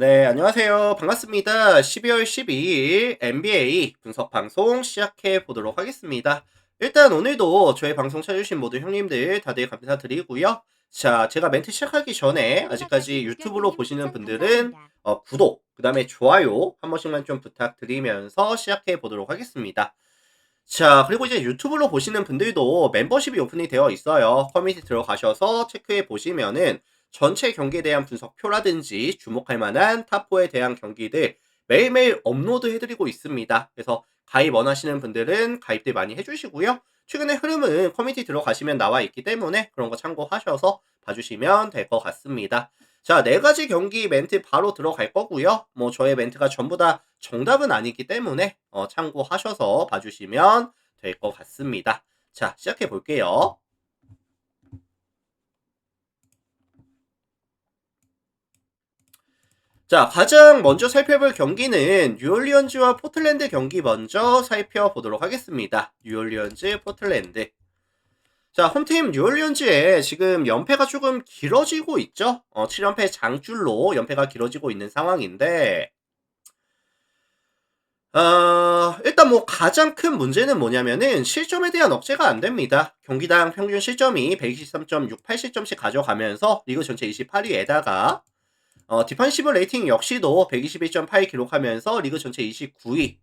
네, 안녕하세요. 반갑습니다. 12월 12일 NBA 분석 방송 시작해 보도록 하겠습니다. 일단 오늘도 저희 방송 찾아주신 모든 형님들 다들 감사드리고요. 자, 제가 멘트 시작하기 전에 아직까지 유튜브로 보시는 분들은 어, 구독, 그 다음에 좋아요 한 번씩만 좀 부탁드리면서 시작해 보도록 하겠습니다. 자, 그리고 이제 유튜브로 보시는 분들도 멤버십이 오픈이 되어 있어요. 커뮤니티 들어가셔서 체크해 보시면은 전체 경기에 대한 분석표라든지 주목할 만한 탑4에 대한 경기들 매일매일 업로드 해드리고 있습니다. 그래서 가입 원하시는 분들은 가입들 많이 해주시고요. 최근의 흐름은 커뮤니티 들어가시면 나와 있기 때문에 그런 거 참고하셔서 봐주시면 될 것 같습니다. 자, 네 가지 경기 멘트 바로 들어갈 거고요. 뭐 저의 멘트가 전부 다 정답은 아니기 때문에 어, 참고하셔서 봐주시면 될 것 같습니다. 자, 시작해 볼게요. 자, 가장 먼저 살펴볼 경기는 뉴올리언즈와 포틀랜드 경기 먼저 살펴보도록 하겠습니다. 뉴올리언즈, 포틀랜드. 자, 홈팀 뉴올리언즈에 지금 연패가 조금 길어지고 있죠? 어, 7연패 장줄로 연패가 길어지고 있는 상황인데, 어, 일단 뭐 가장 큰 문제는 뭐냐면은 실점에 대한 억제가 안 됩니다. 경기당 평균 실점이 123.68실점씩 가져가면서 리그 전체 28위에다가 어, 디펜시브 레이팅 역시도 121.8 기록하면서 리그 전체 29위.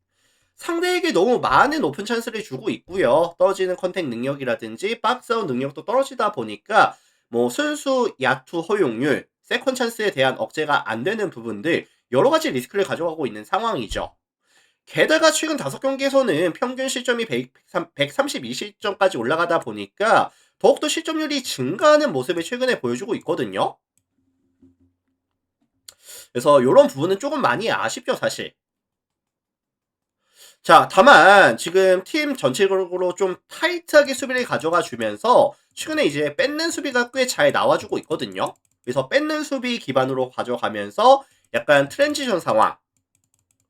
상대에게 너무 많은 오픈 찬스를 주고 있고요. 떨어지는 컨택 능력이라든지 박스아웃 능력도 떨어지다 보니까 뭐 순수 야투 허용률, 세컨 찬스에 대한 억제가 안 되는 부분들 여러 가지 리스크를 가져가고 있는 상황이죠. 게다가 최근 5경기에서는 평균 실점이 1 132실점까지 올라가다 보니까 더욱더 실점률이 증가하는 모습을 최근에 보여주고 있거든요. 그래서 이런 부분은 조금 많이 아쉽죠, 사실. 자, 다만 지금 팀 전체적으로 좀 타이트하게 수비를 가져가 주면서 최근에 이제 뺏는 수비가 꽤 잘 나와주고 있거든요. 그래서 뺏는 수비 기반으로 가져가면서 약간 트랜지션 상황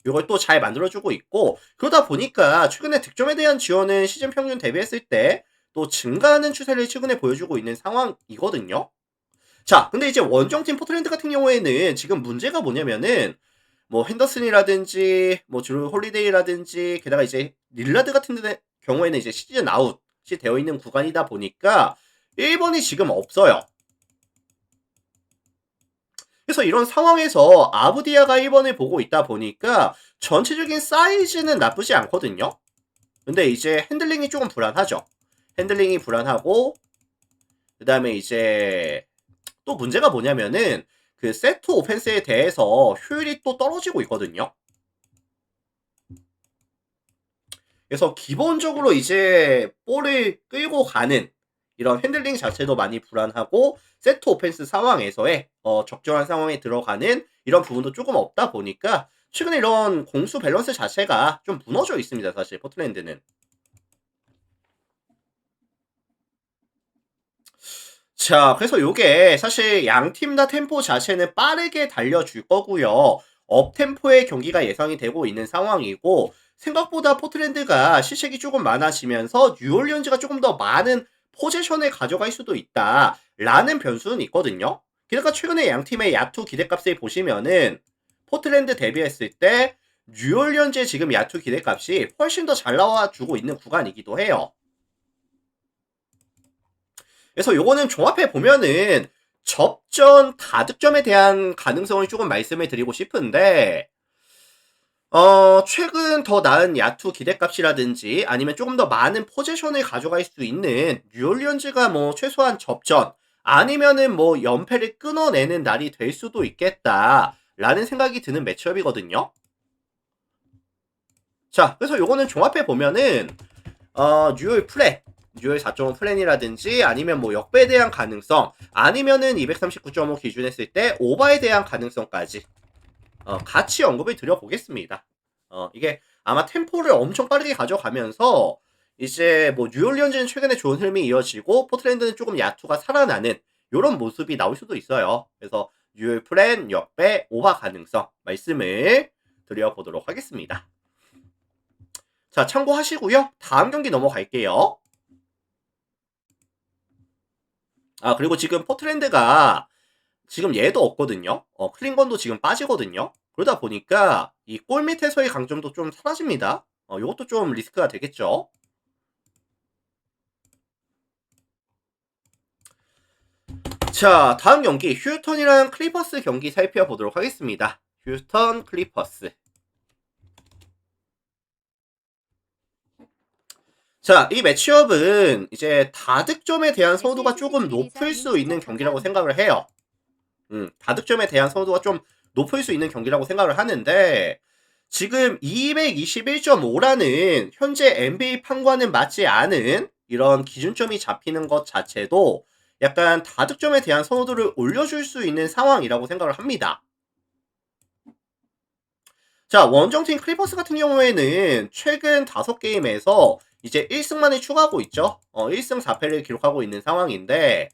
이걸 또 잘 만들어주고 있고 그러다 보니까 최근에 득점에 대한 지원은 시즌 평균 대비했을 때 또 증가하는 추세를 최근에 보여주고 있는 상황이거든요. 자, 근데 이제 원정팀 포트랜드 같은 경우에는 지금 문제가 뭐냐면은 뭐 핸더슨이라든지 뭐 주로 홀리데이라든지 게다가 이제 릴라드 같은 데 경우에는 이제 시즌 아웃이 되어 있는 구간이다 보니까 1번이 지금 없어요. 그래서 이런 상황에서 아부디아가 1번을 보고 있다 보니까 전체적인 사이즈는 나쁘지 않거든요. 근데 이제 핸들링이 조금 불안하죠. 핸들링이 불안하고 그 다음에 이제 또 문제가 뭐냐면은 그 세트 오펜스에 대해서 효율이 또 떨어지고 있거든요. 그래서 기본적으로 이제 볼을 끌고 가는 이런 핸들링 자체도 많이 불안하고 세트 오펜스 상황에서의 어, 적절한 상황에 들어가는 이런 부분도 조금 없다 보니까 최근에 이런 공수 밸런스 자체가 좀 무너져 있습니다. 사실 포트랜드는. 자, 그래서 요게 사실 양 팀 다 템포 자체는 빠르게 달려줄 거고요. 업템포의 경기가 예상이 되고 있는 상황이고 생각보다 포트랜드가 실책이 조금 많아지면서 뉴올리언즈가 조금 더 많은 포지션을 가져갈 수도 있다. 라는 변수는 있거든요. 게다가 최근에 양 팀의 야투 기대값을 보시면은 포트랜드 데뷔했을 때 뉴올리언즈의 지금 야투 기대값이 훨씬 더 잘 나와주고 있는 구간이기도 해요. 그래서 요거는 종합해 보면은 접전 다득점에 대한 가능성을 조금 말씀을 드리고 싶은데 어, 최근 더 나은 야투 기대값이라든지 아니면 조금 더 많은 포지션을 가져갈 수 있는 뉴올리언즈가 뭐 최소한 접전 아니면은 뭐 연패를 끊어내는 날이 될 수도 있겠다라는 생각이 드는 매치업이거든요. 자, 그래서 요거는 종합해 보면은 어, 뉴올 플랫 뉴얼 4.5 플랜이라든지 아니면 뭐 역배에 대한 가능성 아니면은 239.5 기준했을 때 오바에 대한 가능성까지 어, 같이 언급을 드려보겠습니다. 어, 이게 아마 템포를 엄청 빠르게 가져가면서 이제 뭐 뉴올리언즈는 최근에 좋은 흐름이 이어지고 포트랜드는 조금 야투가 살아나는 이런 모습이 나올 수도 있어요. 그래서 뉴올 플랜, 역배, 오바 가능성 말씀을 드려보도록 하겠습니다. 자, 참고하시고요. 다음 경기 넘어갈게요. 아, 그리고 지금 포트랜드가 지금 얘도 없거든요. 어, 클린건도 지금 빠지거든요. 그러다 보니까 이 골 밑에서의 강점도 좀 사라집니다. 어, 이것도 좀 리스크가 되겠죠. 자, 다음 경기 휴턴이랑 클리퍼스 경기 살펴보도록 하겠습니다. 휴턴 클리퍼스. 자, 이 매치업은 이제 다득점에 대한 선호도가 조금 높을 수 있는 경기라고 생각을 해요. 음, 다득점에 대한 선호도가 좀 높을 수 있는 경기라고 생각을 하는데 지금 221.5라는 현재 NBA 판과는 맞지 않은 이런 기준점이 잡히는 것 자체도 약간 다득점에 대한 선호도를 올려줄 수 있는 상황이라고 생각을 합니다. 자, 원정팀 클리퍼스 같은 경우에는 최근 5게임에서 이제 1승만을 추가하고 있죠. 어, 1승 4패를 기록하고 있는 상황인데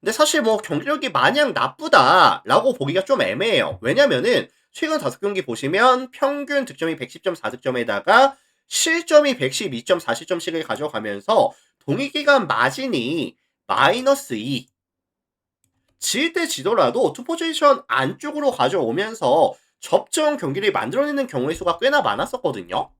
근데 사실 뭐 경기력이 마냥 나쁘다라고 보기가 좀 애매해요. 왜냐면은 최근 5경기 보시면 평균 득점이 110.4득점에다가 실점이 112.4실점씩을 가져가면서 동일기간 마진이 마이너스 2. 질 때 지더라도 투 포지션 안쪽으로 가져오면서 접전 경기를 만들어내는 경우의 수가 꽤나 많았었거든요.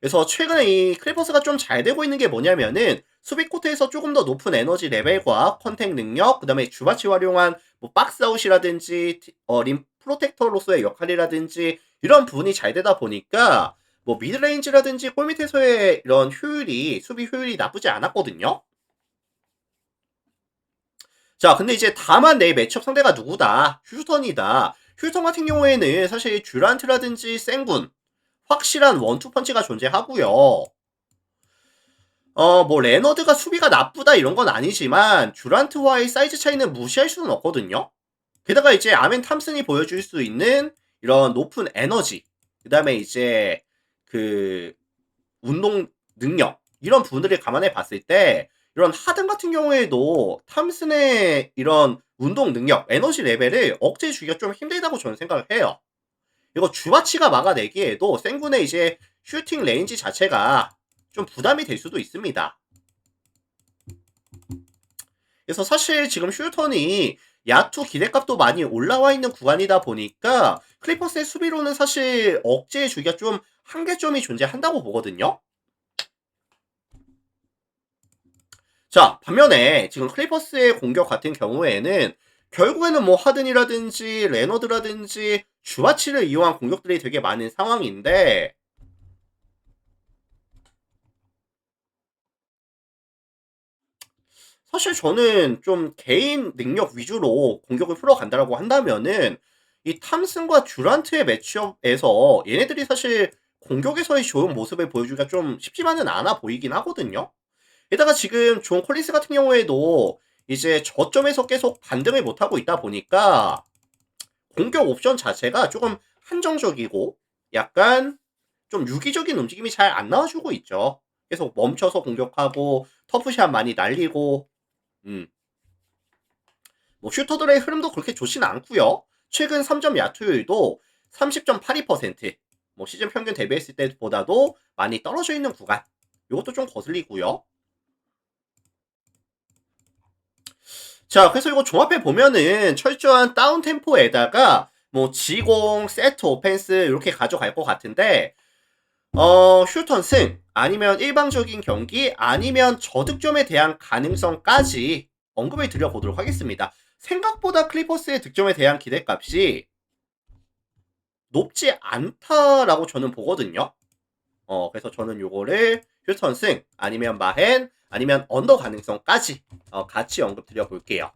그래서 최근에 이 클리퍼스가 좀 잘 되고 있는 게 뭐냐면은 수비 코트에서 조금 더 높은 에너지 레벨과 컨택 능력, 그 다음에 주바치 활용한 뭐 박스아웃이라든지 어, 림 프로텍터로서의 역할이라든지 이런 부분이 잘 되다 보니까 뭐 미드레인지라든지 골 밑에서의 이런 효율이 수비 효율이 나쁘지 않았거든요. 자, 근데 이제 다만 내 매치업 상대가 누구다? 휴턴이다. 휴턴 같은 경우에는 사실 듀란트라든지 생군 확실한 원투 펀치가 존재하고요. 어, 뭐 레너드가 수비가 나쁘다 이런 건 아니지만 듀란트와의 사이즈 차이는 무시할 수는 없거든요. 게다가 이제 아멘 탐슨이 보여줄 수 있는 이런 높은 에너지, 그 다음에 이제 그 운동 능력 이런 부분들을 감안해 봤을 때 이런 하든 같은 경우에도 탐슨의 이런 운동 능력, 에너지 레벨을 억제해 주기가 좀 힘들다고 저는 생각을 해요. 이거 주바치가 막아내기에도 생군의 이제 슈팅 레인지 자체가 좀 부담이 될 수도 있습니다. 그래서 사실 지금 슈턴이 야투 기대값도 많이 올라와 있는 구간이다 보니까 클리퍼스의 수비로는 사실 억제해 주기가 좀 한계점이 존재한다고 보거든요. 자, 반면에 지금 클리퍼스의 공격 같은 경우에는 결국에는 뭐 하든이라든지 레너드라든지 주바치를 이용한 공격들이 되게 많은 상황인데 사실 저는 좀 개인 능력 위주로 공격을 풀어간다라고 한다면은 이 탐슨과 듀란트의 매치업에서 얘네들이 사실 공격에서의 좋은 모습을 보여주기가 좀 쉽지만은 않아 보이긴 하거든요. 게다가 지금 존 콜리스 같은 경우에도 이제 저점에서 계속 반등을 못하고 있다 보니까 공격 옵션 자체가 조금 한정적이고 약간 좀 유기적인 움직임이 잘 안 나와주고 있죠. 계속 멈춰서 공격하고 터프샷 많이 날리고 음. 뭐 슈터들의 흐름도 그렇게 좋진 않고요. 최근 3점 야투율도 30.82%, 뭐 시즌 평균 대비했을 때보다도 많이 떨어져 있는 구간. 이것도 좀 거슬리고요. 자, 그래서 이거 종합해 보면은 철저한 다운 템포에다가 뭐 지공, 세트 오펜스 이렇게 가져갈 것 같은데 어, 슈턴 승 아니면 일방적인 경기 아니면 저득점에 대한 가능성까지 언급을 드려보도록 하겠습니다. 생각보다 클리퍼스의 득점에 대한 기대값이 높지 않다라고 저는 보거든요. 어, 그래서 저는 요거를 휴턴 승 아니면 마헨 아니면 언더 가능성까지 어, 같이 언급 드려 볼게요.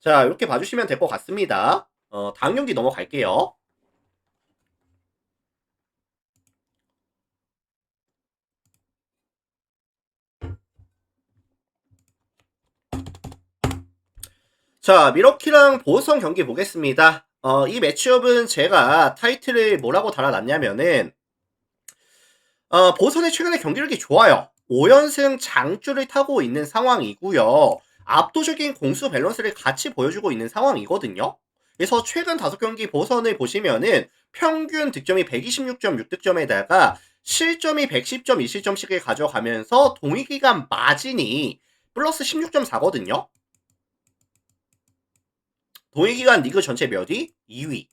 자, 이렇게 봐주시면 될 것 같습니다. 어, 다음 경기 넘어갈게요. 자, 미러키랑 보선 경기 보겠습니다. 어, 이 매치업은 제가 타이틀을 뭐라고 달아놨냐면은, 어, 보선의 최근에 경기력이 좋아요. 5연승 장줄을 타고 있는 상황이고요. 압도적인 공수 밸런스를 같이 보여주고 있는 상황이거든요. 그래서 최근 다섯 경기 보선을 보시면은 평균 득점이 126.6 득점에다가 실점이 110점, 2실점씩을 가져가면서 동일기간 마진이 플러스 16.4거든요. 동일기간 리그 전체 몇 위? 2위.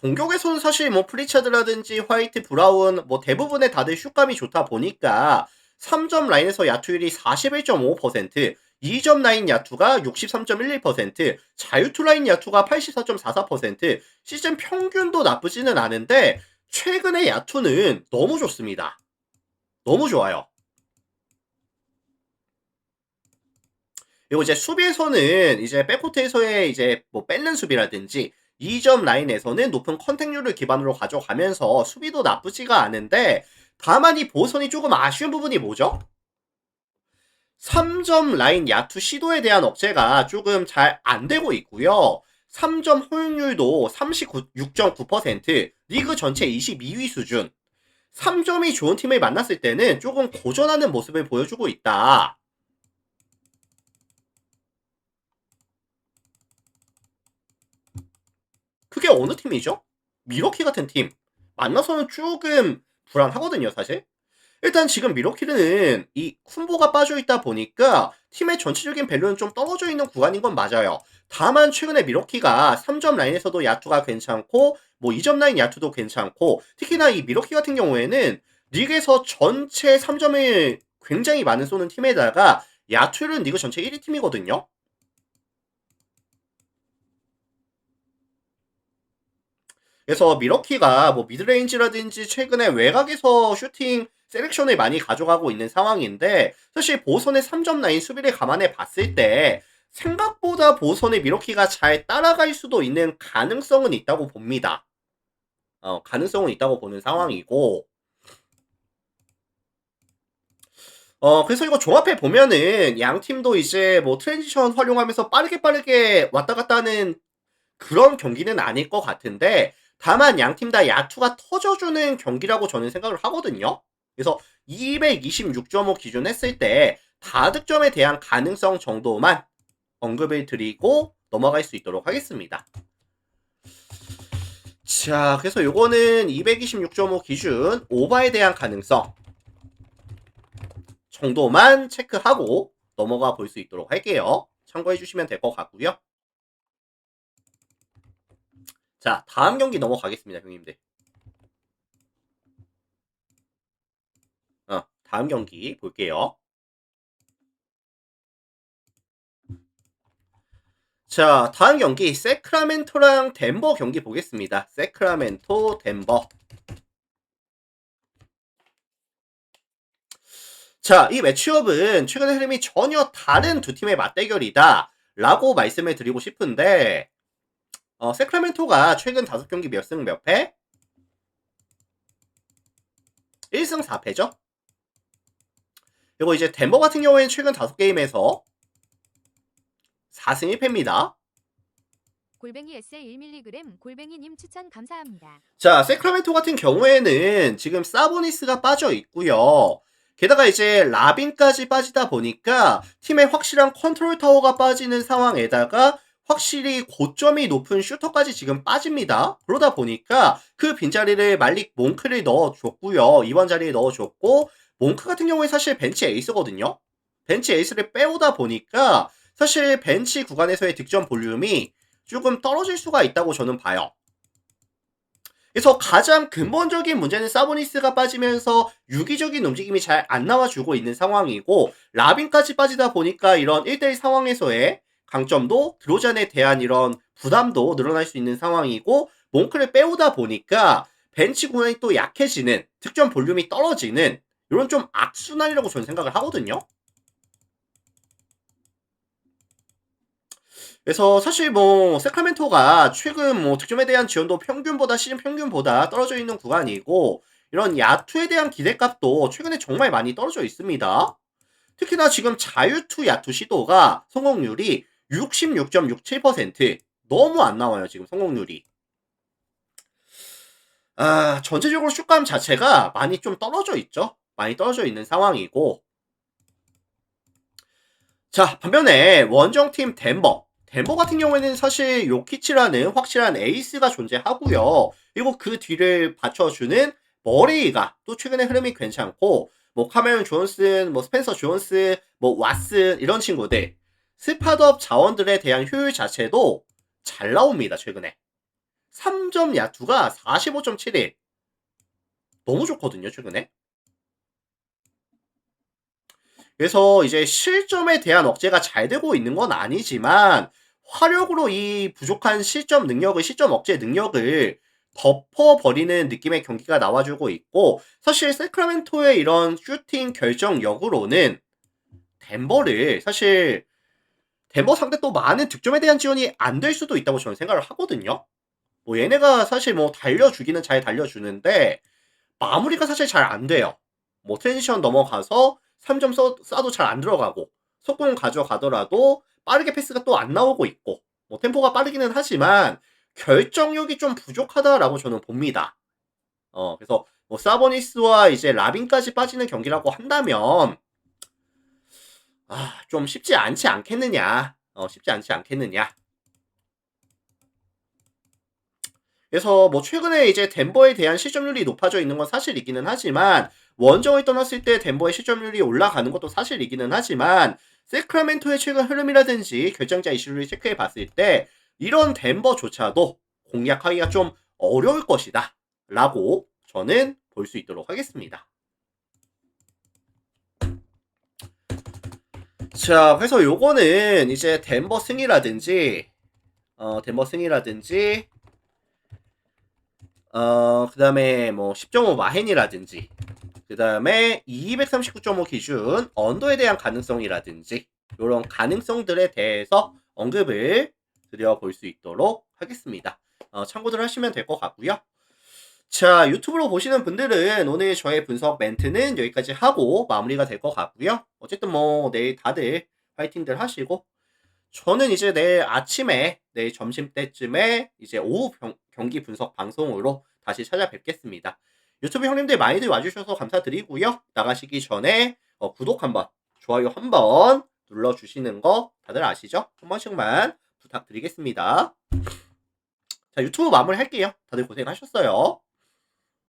공격에서는 사실 뭐 프리차드라든지 화이트, 브라운 뭐 대부분의 다들 슛감이 좋다 보니까 3점 라인에서 야투율이 41.5%, 2점 라인 야투가 63.11%, 자유투 라인 야투가 84.44%, 시즌 평균도 나쁘지는 않은데 최근의 야투는 너무 좋습니다. 너무 좋아요. 그리고 이제 수비에서는 이제 백코트에서의 이제 뭐 뺏는 수비라든지 2점 라인에서는 높은 컨택률을 기반으로 가져가면서 수비도 나쁘지가 않은데 다만 이 보선이 조금 아쉬운 부분이 뭐죠? 3점 라인 야투 시도에 대한 억제가 조금 잘 안 되고 있고요. 3점 허용률도 36.9%, 리그 전체 22위 수준. 3점이 좋은 팀을 만났을 때는 조금 고전하는 모습을 보여주고 있다. 그게 어느 팀이죠? 미러키 같은 팀. 만나서는 조금 불안하거든요, 사실. 일단 지금 미러키는 이 쿤보가 빠져있다 보니까 팀의 전체적인 밸류는 좀 떨어져 있는 구간인 건 맞아요. 다만 최근에 미러키가 3점 라인에서도 야투가 괜찮고 뭐 2점 라인 야투도 괜찮고 특히나 이 미러키 같은 경우에는 리그에서 전체 3점을 굉장히 많은 쏘는 팀에다가 야투율은 리그 전체 1위 팀이거든요. 그래서 미러키가 뭐 미드레인지라든지 최근에 외곽에서 슈팅 셀렉션을 많이 가져가고 있는 상황인데 사실 보선의 3점 라인 수비를 감안해 봤을 때 생각보다 보선의 미러키가 잘 따라갈 수도 있는 가능성은 있다고 봅니다. 어, 가능성은 있다고 보는 상황이고 어, 그래서 이거 종합해 보면은 양 팀도 이제 뭐 트랜지션 활용하면서 빠르게 빠르게 왔다 갔다 하는 그런 경기는 아닐 것 같은데 다만 양 팀 다 야투가 터져주는 경기라고 저는 생각을 하거든요. 그래서 226.5 기준 했을 때 다득점에 대한 가능성 정도만 언급을 드리고 넘어갈 수 있도록 하겠습니다. 자, 그래서 요거는 226.5 기준 오바에 대한 가능성 정도만 체크하고 넘어가 볼 수 있도록 할게요. 참고해 주시면 될 것 같고요. 자, 다음 경기 넘어가겠습니다, 형님들. 어, 다음 경기 볼게요. 자, 다음 경기 세크라멘토랑 덴버 경기 보겠습니다. 세크라멘토, 덴버. 자, 이 매치업은 최근의 흐름이 전혀 다른 두 팀의 맞대결이다. 라고 말씀을 드리고 싶은데, 어, 세크라멘토가 최근 다섯 경기 몇 승 몇 패? 1승 4패죠? 그리고 이제 덴버 같은 경우에는 최근 다섯 게임에서 4승 1패입니다. 골뱅이 에세 1mg 골뱅이님 추천 감사합니다. 자, 세크라멘토 같은 경우에는 지금 사보니스가 빠져 있고요. 게다가 이제 라빈까지 빠지다 보니까 팀의 확실한 컨트롤 타워가 빠지는 상황에다가 확실히 고점이 높은 슈터까지 지금 빠집니다. 그러다 보니까 그 빈자리를 말릭 몽크를 넣어줬고요. 이번 자리에 넣어줬고 몽크 같은 경우에 사실 벤치 에이스거든요. 벤치 에이스를 빼오다 보니까 사실 벤치 구간에서의 득점 볼륨이 조금 떨어질 수가 있다고 저는 봐요. 그래서 가장 근본적인 문제는 사보니스가 빠지면서 유기적인 움직임이 잘 안 나와주고 있는 상황이고 라빈까지 빠지다 보니까 이런 1대1 상황에서의 강점도 드로잔에 대한 이런 부담도 늘어날 수 있는 상황이고 몽크를 빼오다 보니까 벤치 구간이 또 약해지는 득점 볼륨이 떨어지는 이런 좀 악순환이라고 저는 생각을 하거든요. 그래서 사실 뭐 세크라멘토가 최근 뭐 득점에 대한 지원도 평균보다 시즌 평균보다 떨어져 있는 구간이고 이런 야투에 대한 기대값도 최근에 정말 많이 떨어져 있습니다. 특히나 지금 자유투 야투 시도가 성공률이 66.67% 너무 안 나와요 지금 성공률이. 아 전체적으로 슛감 자체가 많이 좀 떨어져 있죠. 많이 떨어져 있는 상황이고 자, 반면에 원정팀 덴버. 덴버 같은 경우에는 사실 요키치라는 확실한 에이스가 존재하고요. 그리고 그 뒤를 받쳐주는 머레이가 또 최근에 흐름이 괜찮고 뭐 카메론 존슨, 뭐 스펜서 존스, 뭐 왓슨 이런 친구들 스팟업 자원들에 대한 효율 자체도 잘 나옵니다. 최근에 3점 야투가 45.71 너무 좋거든요. 최근에 그래서 이제 실점에 대한 억제가 잘 되고 있는 건 아니지만 화력으로 이 부족한 실점 능력을 실점 억제 능력을 덮어버리는 느낌의 경기가 나와주고 있고 사실 세크라멘토의 이런 슈팅 결정력으로는 덴버를 사실 덴버 상대 또 많은 득점에 대한 지원이 안 될 수도 있다고 저는 생각을 하거든요. 뭐 얘네가 사실 뭐 달려주기는 잘 달려주는데 마무리가 사실 잘 안 돼요. 뭐 트랜지션 넘어가서 3점 써, 쏴도 잘 안 들어가고 속공 가져가더라도 빠르게 패스가 또 안 나오고 있고 뭐 템포가 빠르기는 하지만 결정력이 좀 부족하다라고 저는 봅니다. 어 그래서 뭐 사보니스와 이제 라빈까지 빠지는 경기라고 한다면 아 좀 쉽지 않지 않겠느냐 어 쉽지 않지 않겠느냐 그래서 뭐 최근에 이제 덴버에 대한 실점률이 높아져 있는 건 사실이기는 하지만 원정을 떠났을 때 덴버의 실점률이 올라가는 것도 사실이기는 하지만 세크라멘토의 최근 흐름이라든지 결정자 이슈를 체크해 봤을 때 이런 덴버조차도 공략하기가 좀 어려울 것이다 라고 저는 볼 수 있도록 하겠습니다. 자, 그래서 요거는 이제 덴버 승이라든지 어, 덴버 승이라든지 어, 그 다음에 뭐 10.5 마헨이라든지 그 다음에 239.5 기준 언더에 대한 가능성이라든지 이런 가능성들에 대해서 언급을 드려볼 수 있도록 하겠습니다. 어, 참고들 하시면 될 것 같고요. 자, 유튜브로 보시는 분들은 오늘 저의 분석 멘트는 여기까지 하고 마무리가 될 것 같고요. 어쨌든 뭐 내일 다들 파이팅들 하시고 저는 이제 내일 아침에 내일 점심 때쯤에 이제 오후 병- 경기 분석 방송으로 다시 찾아뵙겠습니다. 유튜브 형님들 많이들 와주셔서 감사드리고요. 나가시기 전에 어, 구독 한번, 좋아요 한번 눌러주시는 거 다들 아시죠? 한 번씩만 부탁드리겠습니다. 자, 유튜브 마무리 할게요. 다들 고생하셨어요.